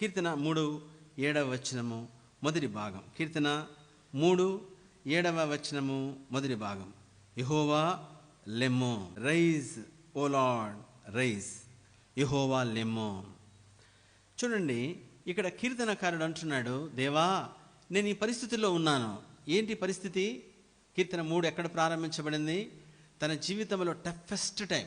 కీర్తన మూడు ఏడవ వచనము మొదటి భాగం. కీర్తన మూడు ఏడవ వచనము మొదటి భాగం. యహోవా లెమ్మో రైజ్ ఓ లార్డ్ రైజ్. యహోవా లెమ్మో చూడండి ఇక్కడ కీర్తనకారుడు అంటున్నాడు దేవా నేను ఈ పరిస్థితుల్లో ఉన్నాను. ఏంటి పరిస్థితి? కీర్తన మూడు ఎక్కడ ప్రారంభించబడింది? తన జీవితంలో toughest time.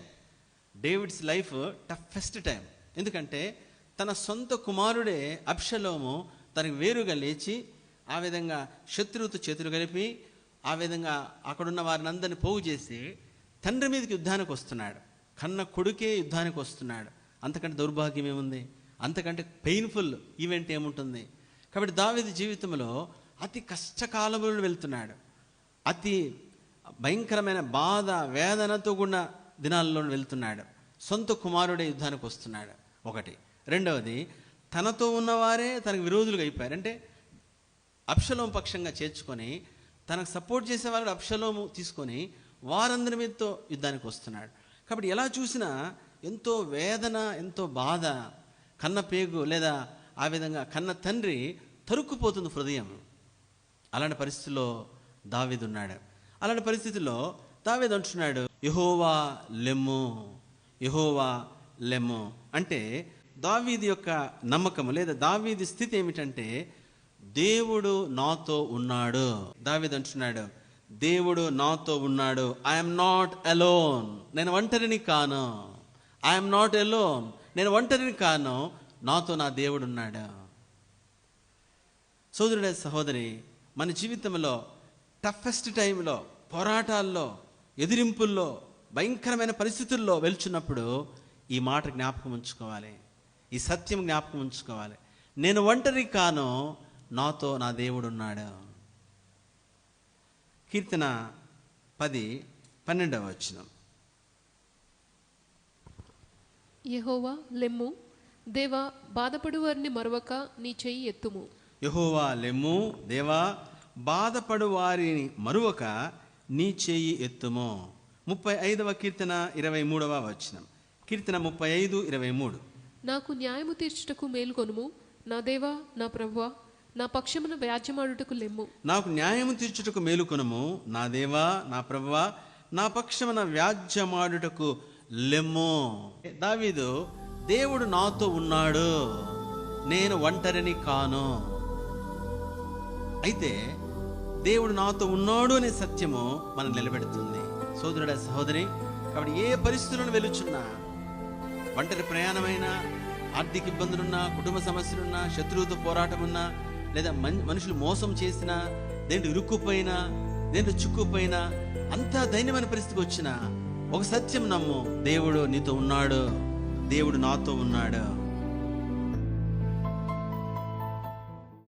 David's life toughest time. ఎందుకంటే తన సొంత కుమారుడే అప్షలోము తనకు వేరుగా లేచి ఆ విధంగా శత్రువుతో చేతులు కలిపి ఆ విధంగా అక్కడున్న వారిని అందరిని పోగు చేసి తండ్రి మీదకి యుద్ధానికి వస్తున్నాడు. కన్న కొడుకే యుద్ధానికి వస్తున్నాడు. అంతకంటే దౌర్భాగ్యం ఏముంది? అంతకంటే పెయిన్ఫుల్ ఈవెంట్ ఏముంటుంది? కాబట్టి దావీదు జీవితంలో అతి కష్టకాలంలో వెళ్తున్నాడు. అతి భయంకరమైన బాధ వేదనతో కూడిన దినాల్లో వెళ్తున్నాడు. సొంత కుమారుడే యుద్ధానికి వస్తున్నాడు. ఒకటి. రెండవది తనతో ఉన్నవారే తనకు విరోధులుగా అయిపోయారు. అంటే అప్షలోం పక్షంగా చేర్చుకొని తనకు సపోర్ట్ చేసే వాళ్ళు అప్షలోము తీసుకొని వారందరి మీదతో యుద్ధానికి వస్తున్నాడు. కాబట్టి ఎలా చూసినా ఎంతో వేదన ఎంతో బాధ కన్న పేగు లేదా ఆ విధంగా కన్న తండ్రి తరుక్కుపోతుంది హృదయం. అలాంటి పరిస్థితిలో దావేది ఉన్నాడు. అలాంటి పరిస్థితిలో దావేది అంటున్నాడు యహోవా లెమ్ము యహోవా లెమ్ము. అంటే దావీది యొక్క నమ్మకము లేదా దావీది స్థితి ఏమిటంటే దేవుడు నాతో ఉన్నాడు. దావీది అంటున్నాడు దేవుడు నాతో ఉన్నాడు. ఐఎమ్ నాట్ అలోన్ నేను ఒంటరిని కాను. ఐఎమ్ నాట్ అలోన్ నేను ఒంటరిని కాను. నాతో నా దేవుడు ఉన్నాడు. సోదరుడే సహోదరి మన జీవితంలో టఫెస్ట్ టైంలో పోరాటాల్లో ఎదిరింపుల్లో భయంకరమైన పరిస్థితుల్లో వెళ్చున్నప్పుడు ఈ మాట జ్ఞాపకం ఉంచుకోవాలి. ఈ సత్యం జ్ఞాపకం ఉంచుకోవాలి. నేను ఒంటరి కాను నాతో నా దేవుడు ఉన్నాడు కీర్తన పది పన్నెండవ వచనం. యెహోవా లెమ్ము. దేవా బాధపడు వారిని మరవక నీ చెయ్యి ఎత్తుము. యహోవా లెమ్ము. దేవా బాధపడు వారిని మరువక నీ చేయి ఎత్తుము. ముప్పై ఐదవ కీర్తన ఇరవై మూడవ వచనం. కీర్తన ముప్పై ఐదు ఇరవై మూడు. నాకు న్యాయము తీర్చుటకు మేలుకొనుము నా దేవా నా ప్రభువా నా పక్షమున వ్యాజ్యమాడుటకు లెమ్ము. నాకు న్యాయము తీర్చుటకు మేలుకొనుము నా దేవా నా ప్రభువా నా పక్షమున వ్యాజ్యమాడుటకు లెమ్ము. దావీదు దేవుడు నాతో ఉన్నాడు. నేను ఒంటరిని కాను. అయితే దేవుడు నాతో ఉన్నాడు అనే సత్యము మనం నిలబెడుతుంది. సోదరుడ సహోదరి కాబట్టి ఏ పరిస్థితులను వెలుచున్నా ఒంటరి ప్రయాణమైనా ఆర్థిక ఇబ్బందులున్నా కుటుంబ సమస్యలున్నా శత్రువుతో పోరాటం ఉన్నా లేదా మన్- మనుషులు మోసం చేసినా దేంట్లో ఇరుక్కుపోయినా దేంట్లో చిక్కుపోయినా అంతా దైన్యమైన పరిస్థితికి వచ్చినా ఒక సత్యం నమ్ము. దేవుడు నీతో ఉన్నాడు. దేవుడు నాతో ఉన్నాడు.